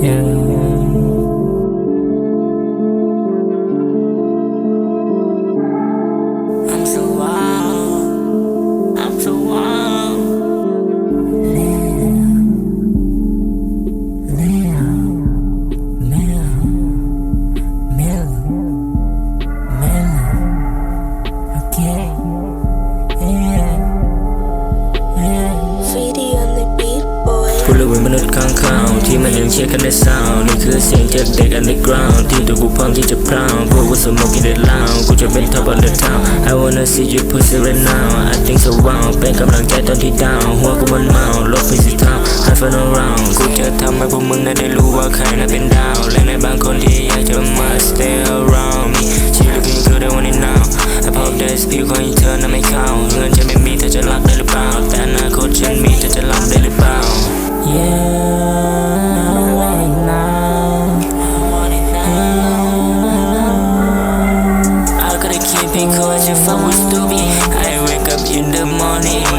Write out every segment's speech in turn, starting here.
I'm ที่มันยังเชื่อกันได้สาวนี่คือเสียงจากเด็ก underground ที่ตัวกูพร้อมที่จะพร้าวพวกกูสมองกินได้ลาวกูจะเป็น top of the town I wanna see you pussy right now I think so wow เป็นกำลังใจตอนที่ดาวหัวกูมันเมาโลกเป็นสีเทา I feel around กูจะทำให้พวกมึงนั้นได้รู้ว่าใครนั้นเป็นดาว และในบางคนที่อยากจะมา stay around me She looking good I want it now I pop this ผิวของอีเธอนั้นไม่เข้าเงินฉัน I want to be I wake up in the morning.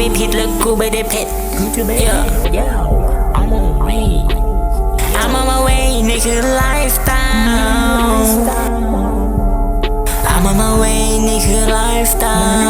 ไม่มีผิดและกูไม่ได้เผ็ด yeah I'm on my way I'm on my way นี่คือ lifestyle I'm on my way นี่คือ lifestyle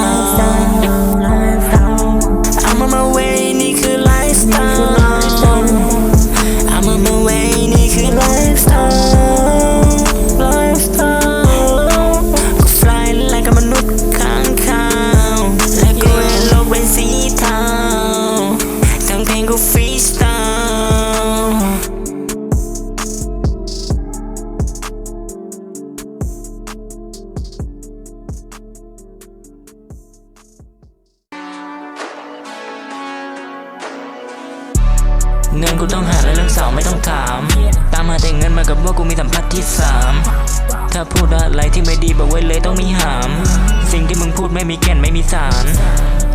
เงินกูต้องหาและเรื่องสาวไม่ต้องถาม ตามหาแต่เงินมากับว่ากูมีสัมผัสที่สามถ้าพูดอะไรที่ไม่ดีบอกไว้เลยต้องมีหาม สิ่งที่มึงพูดไม่มีแก่นไม่มีสาร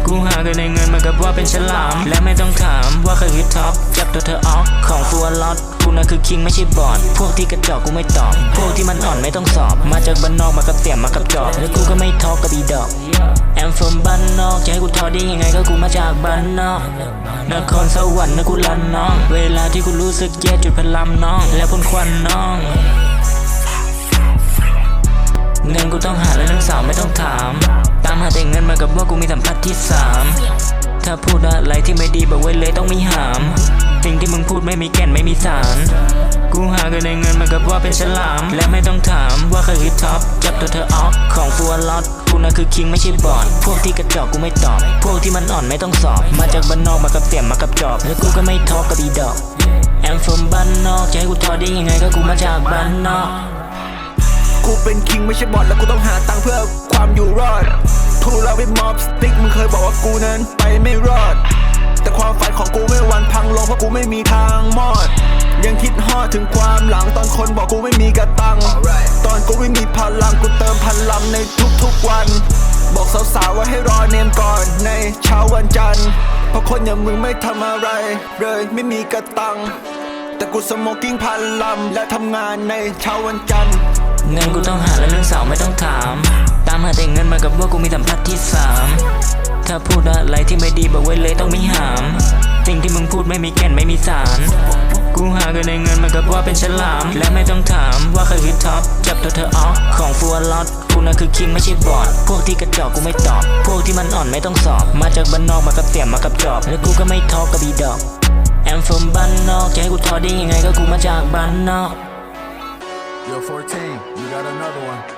กูหาเงินในเงินมากับว่าเป็นฉลาม และไม่ต้องถามว่าใครคือท็อปจับตัวเธอออกของฟัวล็อต กูนะคือคิงไม่ใช่บอดพวกที่กระจอกกูไม่ตอบ พวกที่มันอ่อนไม่ต้องสอบ มาจากบ้านนอกมากับเสียมมากับจอบแล้วกูก็ไม่ทอกับอีดอก I'm from บ้านนอกจะให้กูทอได้ยังไงก็กูมาจากบ้านนอกนครสวรรค์นะกูลันน้อง เวลาที่กูรู้สึกแย่จุดพลัมน้อง และพ่นควันน้องเงินกูต้องหาและเรื่องสาวไม่ต้องถาม ตามหาแต่เงินมากับว่ากูมีสัมผัสที่สามถ้าพูดอะไรที่ไม่ดีบอกไว้เลยต้องมีหาม พูดไม่มีแก่นไม่มีสาร กูหาเงินในเงินมากับว่าเป็นฉลาม และไม่ต้องถามว่าใครคือท็อปจับตัวเธอออกของฟัวล็อตกูน่ะคือคิงไม่ใช่บอดพวกที่กระจอกกูไม่ตอบ พวกที่มันอ่อนไม่ต้องสอบ มาจากบ้านนอกมากับเสียมมากับจอบ แล้วกูก็ไม่ทอกกับอีดอก I'm from บ้านนอกจะให้กูทอได้ยังไงก็กูมาจากบ้านนอก กูเป็นคิงไม่ใช่บอทแล้วกูต้องหาตังค์เพื่อความอยู่รอดทูเราเป็นม็อบสติ๊กมึงเคยบอกว่ากูนั้นไปไม่รอด ไม่มีทางมอด ยังคิดฮอดถึงความหลังตอนคนบอกกูไม่มีกระตัง ตอนกูไม่มีพลังกูเติมพลังในทุกๆวัน บอกสาวๆว่าให้รอเนมก่อนในเช้าวันจันทร์เพราะคนอย่างมึงไม่ทำอะไร เลยไม่มีกระตัง แต่กูสโมกิ้งพันลำและทำงานในเช้าวันจันทร์เงินกูต้องหาและเรื่องสาวไม่ต้องถาม ตามหาแต่เงินมากับว่ากูมีสัมผัสที่สามถ้าพูดอะไรที่ไม่ดีบอกไว้เลยต้องมีหาม สิ่งที่มึงพูดไม่มีแก่นไม่มีสาร กูหาเงินในเงินมากับว่าเป็นฉลาม และไม่ต้องถามว่าใครคือท็อปจับตัวเธอออกของฟัวล็อตกูน่ะคือคิงไม่ใช่บอดพวกที่กระจอกกูไม่ตอบ พวกที่มันอ่อนไม่ต้องสอบ มาจากบ้านนอกมากับเสียมมากับจอบ แล้วกูก็ไม่ท้อกับอีดอก I'm from บ้านนอกจะให้กูทอได้ยังไงก็กูมาจากบ้านนอก Yo, 14, you got another one.